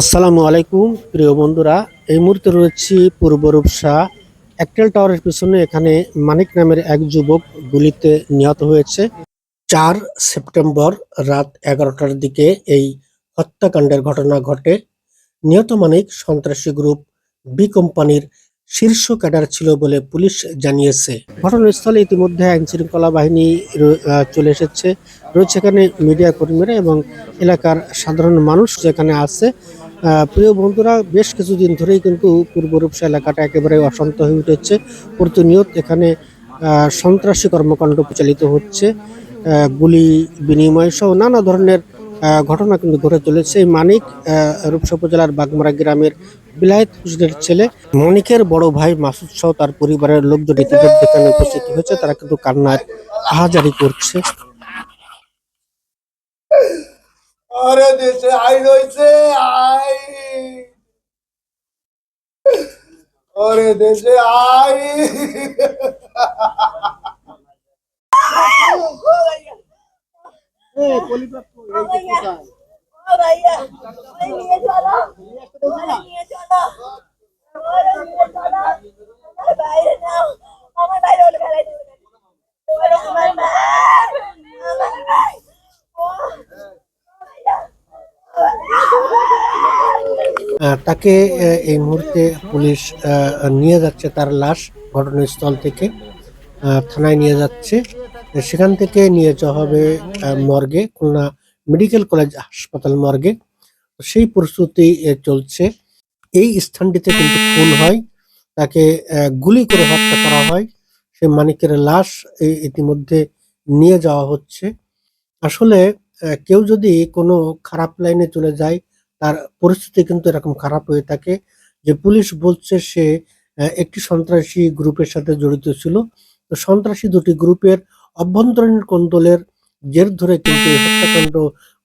আসসালামু আলাইকুম, প্রিয় বন্ধুরা। এই মুহূর্তে রয়েছি পূর্ব রূপসা একটেল টাওয়ারের পিছনে। এখানে মানিক নামের এক যুবক গুলিতে নিহত হয়েছে। চার সেপ্টেম্বর রাত এগারোটার দিকে এই হত্যাকাণ্ডের ঘটনা ঘটে। নিহত মানিক সন্ত্রাসী গ্রুপ বি কোম্পানির শীর্ষ ক্যাডার ছিল বলে পুলিশ জানিয়েছে। ঘটনাস্থলে ইতিমধ্যে আইন শৃঙ্খলা বাহিনী চলে এসেছে। রয়েছে এখানে মিডিয়া কর্মীরা এবং এলাকার সাধারণ মানুষ যেখানে আছে। প্রিয় বন্ধুরা, বেশ কিছুদিন ধরেই কিন্তু পূর্ব রূপসা এলাকাটা একেবারে অশান্ত হয়ে উঠেছে। প্রতিনিয়ত এখানে সন্ত্রাসী কর্মকাণ্ড প্রচালিত হচ্ছে। গুলি বিনিময় সহ নানা ধরনের ঘটনা কিন্তু ঘটে চলেছে। মানিক রূপসা উপজেলার বাগমারা গ্রামের বিলায়ত হোসেনের ছেলে। মনিকের বড় ভাই মাসুদ সহ তার পরিবারের লোকজন ইতিমধ্যে এখানে উপস্থিত হয়েছে। তারা কিন্তু কান্নার আহাজারি করছে। আরে দেশে আইন হইছে আই। আরে দেশে আই। নিয়ে চলো। নিয়ে চলো। তাকে এই মুহূর্তে পুলিশ নিয়ে যাচ্ছে, তার লাশ ঘটনাস্থল থেকে থানায় নিয়ে যাচ্ছে। সেখান থেকে নিয়ে যাওয়া হবে মর্গে, খুলনা মেডিকেল কলেজ হাসপাতাল মর্গে। সেই প্রস্তুতি চলছে। এই স্থানটিতে কিন্তু খুন হয়। তাকে গুলি করে হত্যা করা হয়। সে মানিকের লাশ ইতিমধ্যে নিয়ে যাওয়া হচ্ছে। আসলে কেউ যদি কোনো খারাপ লাইনে চলে যায় তার পরিস্থিতি কিন্তু এরকম খারাপ হয়ে থাকে যে পুলিশ বলছে সে একটি সন্ত্রাসী গ্রুপের সাথে জড়িত ছিল। তো সন্ত্রাসী দুটি গ্রুপের অভ্যন্তরীণ কোন্দলের জের ধরে কিন্তু হত্যাকাণ্ড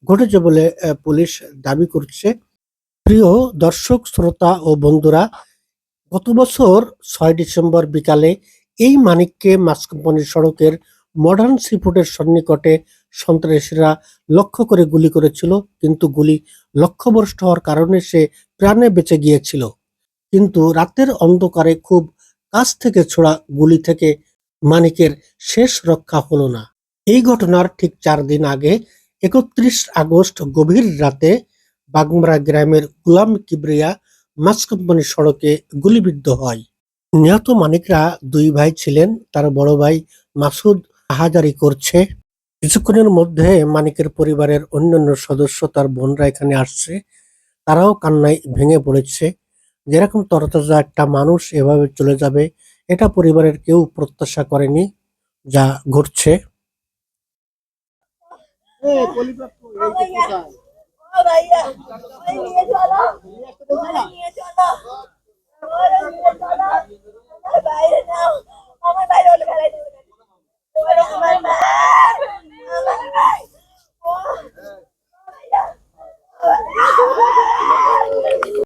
ঘটেছে বলে পুলিশ দাবি করছে। প্রিয় দর্শক, শ্রোতা ও বন্ধুরা, গত বছর ছয় ডিসেম্বর বিকালে এই মানিককে মাছ কোম্পানির সড়কের মডার্ন সিফুডের সন্নিকটে সন্ত্রাসীরা লক্ষ্য করে গুলি করেছিল, কিন্তু গুলি লক্ষ্যভ্রষ্ট হওয়ার কারণে সে প্রাণে বেঁচে গিয়েছিল। কিন্তু রাতের অন্ধকারে খুব কাছ থেকে ছোড়া গুলি থেকে মানিকের শেষ রক্ষা হলো না। এই ঘটনার ঠিক চার দিন আগে, একত্রিশ আগস্ট গভীর রাতে বাগমরা গ্রামের গুলাম কিবরিয়া মাছ কোম্পানির সড়কে গুলিবিদ্ধ হয়। নিহত মানিকরা দুই ভাই ছিলেন, তার বড় ভাই মাসুদ হাজারি করছে কিছুক্ষণের মধ্যে মানিকের পরিবারের অন্যান্য সদস্য তার বোনরা এখানে আসছে তারাও কান্নায় ভেঙে পড়েছে যেরকম তরতাজা একটা মানুষ এভাবে চলে যাবে এটা পরিবারের কেউ প্রত্যাশা করেনি যা ঘটছে ভাইয়া ওই নিয়ে চলো